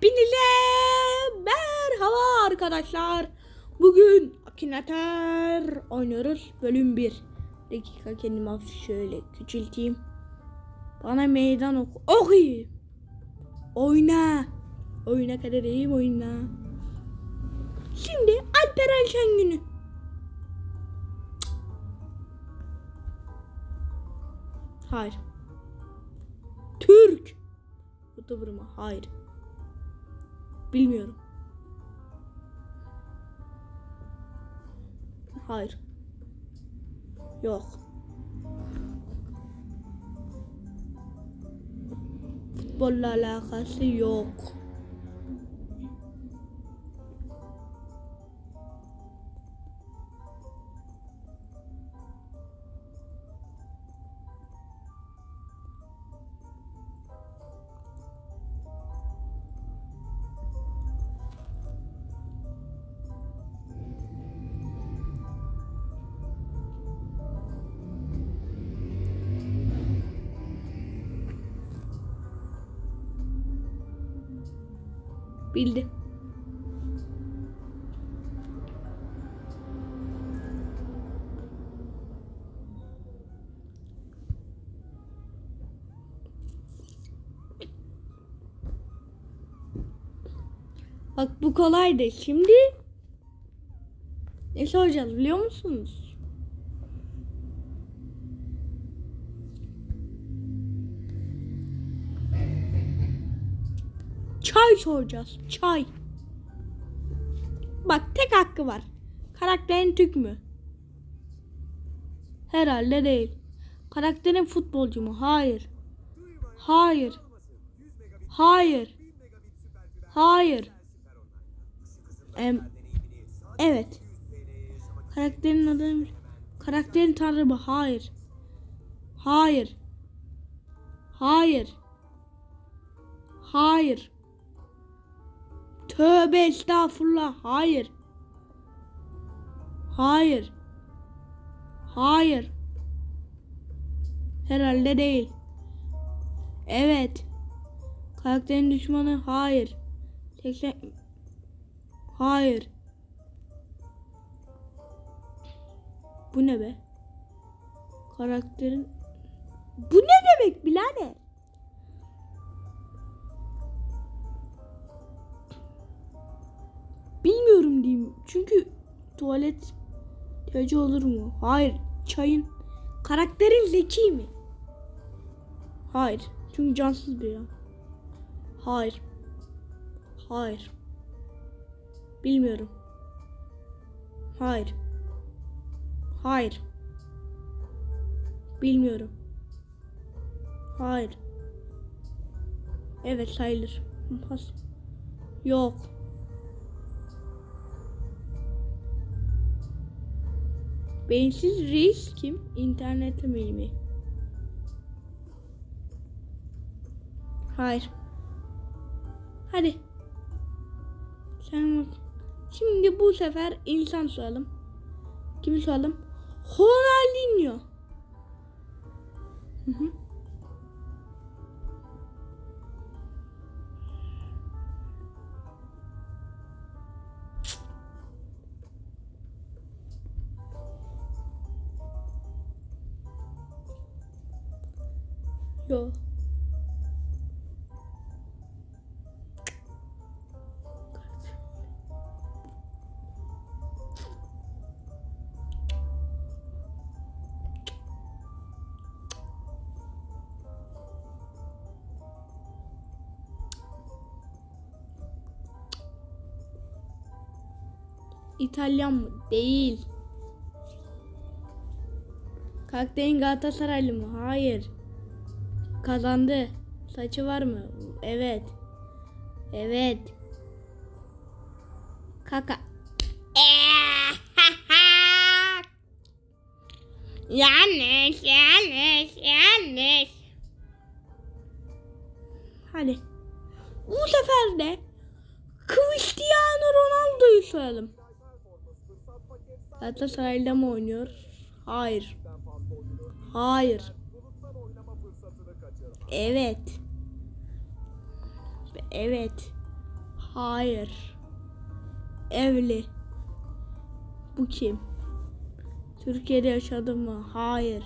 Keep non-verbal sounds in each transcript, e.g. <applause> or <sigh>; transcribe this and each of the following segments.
Hepinize merhaba arkadaşlar. Bugün Akinator oynuyoruz. Bölüm 1. Dakika kendimi hafif şöyle küçülteyim. Bana meydan oku. Okuyayım. Oyna. Oyna kadereyim oyna. Şimdi Alperen Şengün'ü. Hayır. Türk. Youtuber mı? Hayır. Bilmiyorum. Hayır. Yok. Futbolla alakası yok. Bildi. Bak bu kolaydı. Şimdi ne soracağız biliyor musunuz? Çay soracağız. Çay. Bak tek hakkı var. Karakterin Türk mü? Herhalde değil. Karakterin futbolcu mu? Hayır. Hayır. Hayır. Hayır. Em, evet. Karakterin adı Karakterin tanrı mı? Hayır. Hayır. Hayır. Hayır. Tövbe estağfurullah. Hayır. Hayır. Hayır. Herhalde değil. Evet. Karakterin düşmanı hayır. 80 Hayır. Bu ne be? Karakterin Bu ne demek birader? Çünkü tuvalet ihtiyacı olur mu? Hayır. Çayın karakterin zeki mi? Hayır. Çünkü cansız bir ya. Hayır. Hayır. Bilmiyorum. Hayır. Hayır. Bilmiyorum. Hayır. Evet sayılır. Pas. Yok. Beyinsiz reis kim? İnternet mi mi? Hayır. Hadi. Sen bak. Şimdi bu sefer insan soralım. Kimi soralım? Ronaldinho. Hı hı. Yo. İtalyan mı? Değil. Karakterin Galatasaraylı mı? Hayır. Kazandı. Saçı var mı? Evet. Evet. Kaka. <laughs> yanlış, yanlış, yanlış. Hadi. Bu sefer de Cristiano Ronaldo'yu soralım. Galatasaray'da mı oynuyor? Hayır. Hayır. Evet. Evet. Hayır. Evli. Bu kim? Türkiye'de yaşadı mı? Hayır.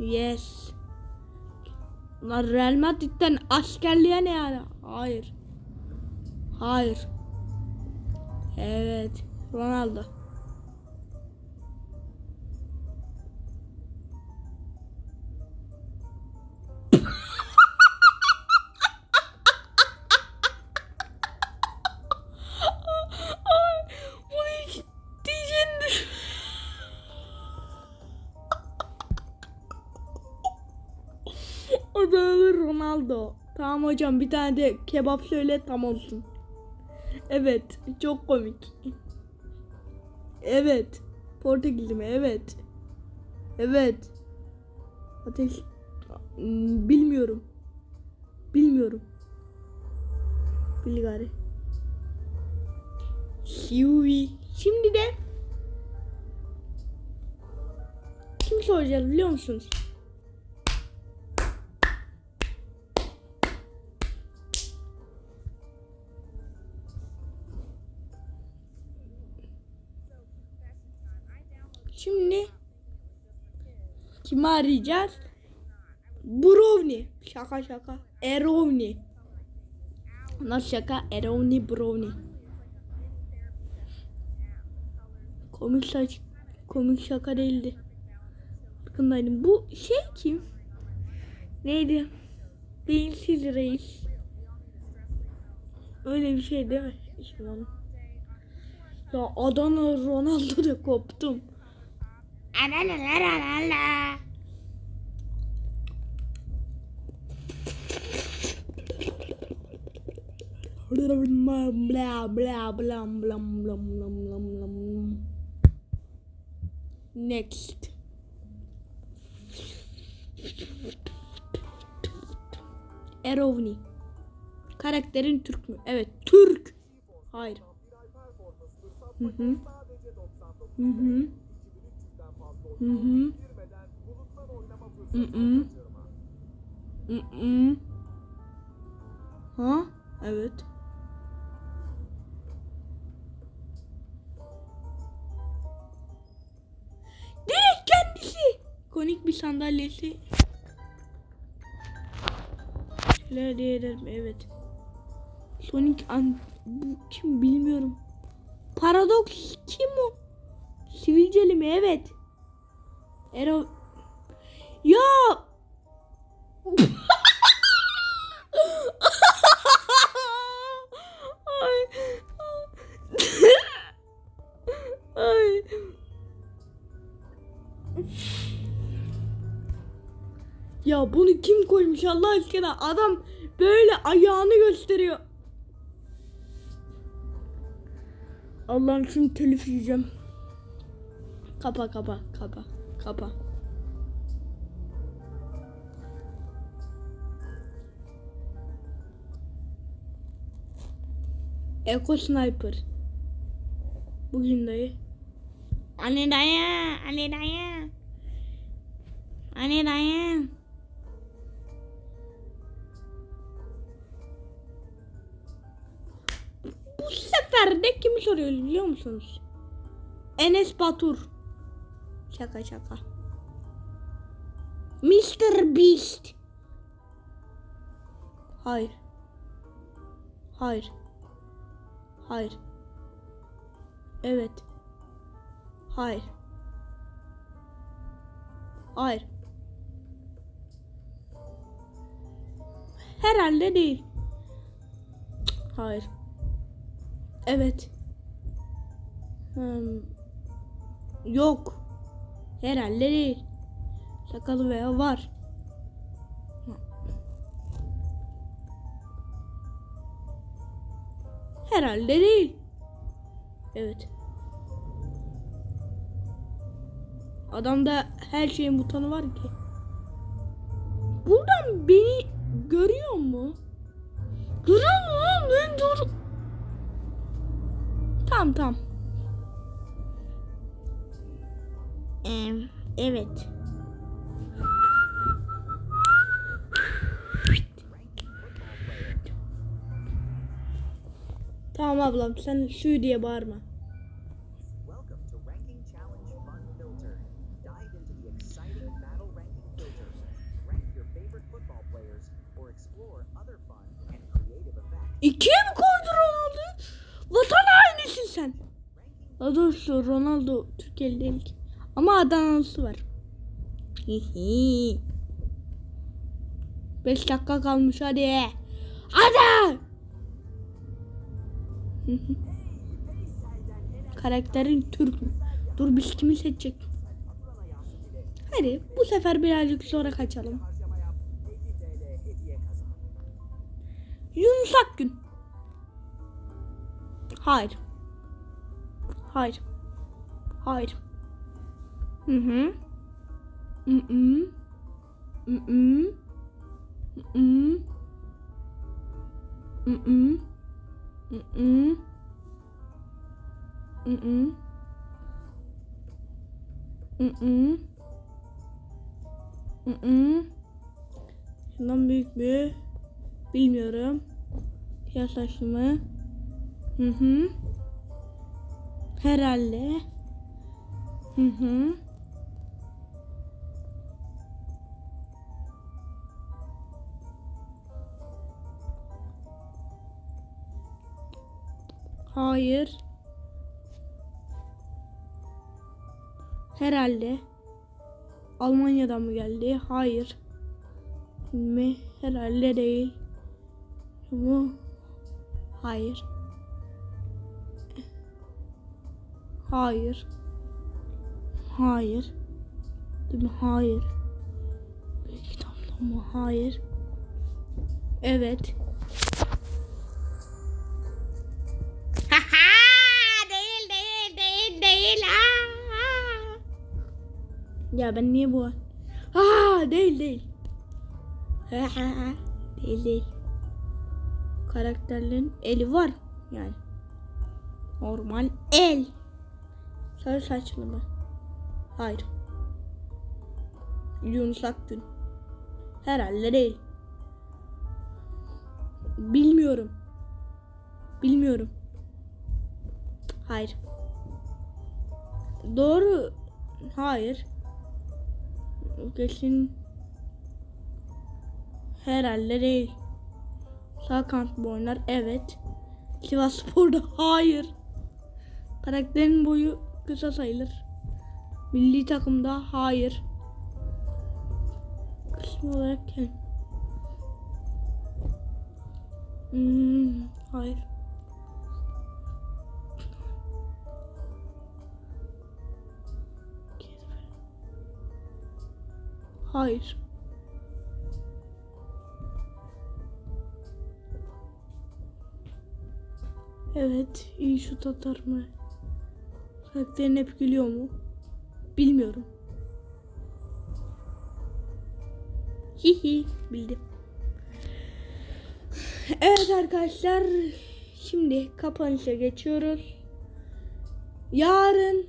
Yes. Lan Real Madrid'den askerliğe ne yani? Hayır. Hayır. Evet. Ronaldo. O Ronaldo. Tamam hocam bir tane de kebap söyle tam olsun. Evet çok komik. Evet. Portekizli mi? Evet. Evet. Ateş. Bilmiyorum. Bilmiyorum. Bil gari. Huey. Şimdi de kim soracağız biliyor musunuz? Kimi arayacağız? Brownie. Şaka şaka. Erovni. Nasıl şaka? Erovni Brownie. Komik saç. Komik şaka değildi. Farkındaydım. Bu şey kim? Neydi? Beyinsiz reis. Öyle bir şey değil mi? İşte. Ya Adana Ronaldo'da koptum. Bla bla bla bla bla bla bla bla bla. Next. Erovni. Karakterin Türk mü? Evet, Türk. Hayır. Hı hı. Hı hı. Hı hı. Hı hı. Hı hı. Ha? Evet. Konik bir sandalyesi. Şöyle diyelim evet. Sonic an bu kim bilmiyorum. Paradox kim o? Sivilceli mi? Evet. Ero Ya Ay. Ay. Ya bunu kim koymuş Allah aşkına? Adam böyle ayağını gösteriyor. Allah'ım şimdi telif yiyeceğim. Kapa kapa kapa kapa. Eko Sniper. Bugün dayı. Anne dayı, anne dayı. Anne dayı. Bu sefer de kimi soruyoruz biliyor musunuz? Enes Batur. Şaka şaka. Mr. Beast. Hayır. Hayır. Hayır. Evet. Hayır. Hayır. Herhalde değil. Hayır. Evet. Hmm. Yok. Herhalde değil. Sakalı veya var. Herhalde değil. Evet. Adamda her şeyin butonu var ki. Buradan beni görüyor mu? Görüyor mu? Ben dur. Tamam tamam. Em, evet. Tamam ablam sen şu diye bağırma. Doğrusu Ronaldo Türkiye'li değil ki. Ama Adanalısı var. Hihi. 5 dakika kalmış hadi. Hadi. <laughs> Karakterin Türk? Dur biz kimi seçecek? Hadi bu sefer birazcık sonra kaçalım. Yunus Akgün. Hayır. Hayır. Hayır. Hı hı. Hı hı. Hı hı. Hı hı. Hı hı. Hı hı. Hı hı. Hı hı. Hı hı. Şundan büyük bir bilmiyorum. Siyah saçlı mı? Hı hı. Herhalde. Hı hı. Hayır. Herhalde. Almanya'dan mı geldi? Hayır. Mi? Herhalde değil. Bu. Hayır. Hayır. Hayır. Değil mi? Hayır. Belki mı? Hayır. Evet. değil değil değil değil. Aa! Ya ben niye bu? Aa değil değil. değil değil. Karakterlerin eli var yani. Normal el. Sarı saçlı mı? Hayır. Yunus Akgün. Herhalde değil. Bilmiyorum. Bilmiyorum. Hayır. Doğru. Hayır. Kesin. Herhalde değil. Sağ kanat mı oynar? Evet. Sivas Spor'da <laughs> hayır. Karakterin boyu kısa sayılır. Milli takımda hayır. Kısmı olarak gel. Hmm, hayır. Hayır. Evet, iyi şut atar mı? Karakterin hep gülüyor mu? Bilmiyorum. Hihi bildim. Evet arkadaşlar şimdi kapanışa geçiyoruz. Yarın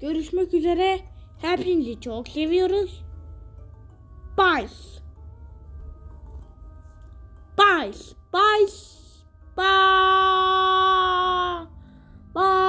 görüşmek üzere. Hepinizi çok seviyoruz. Bye. Bye. Bye. Bye. Bye.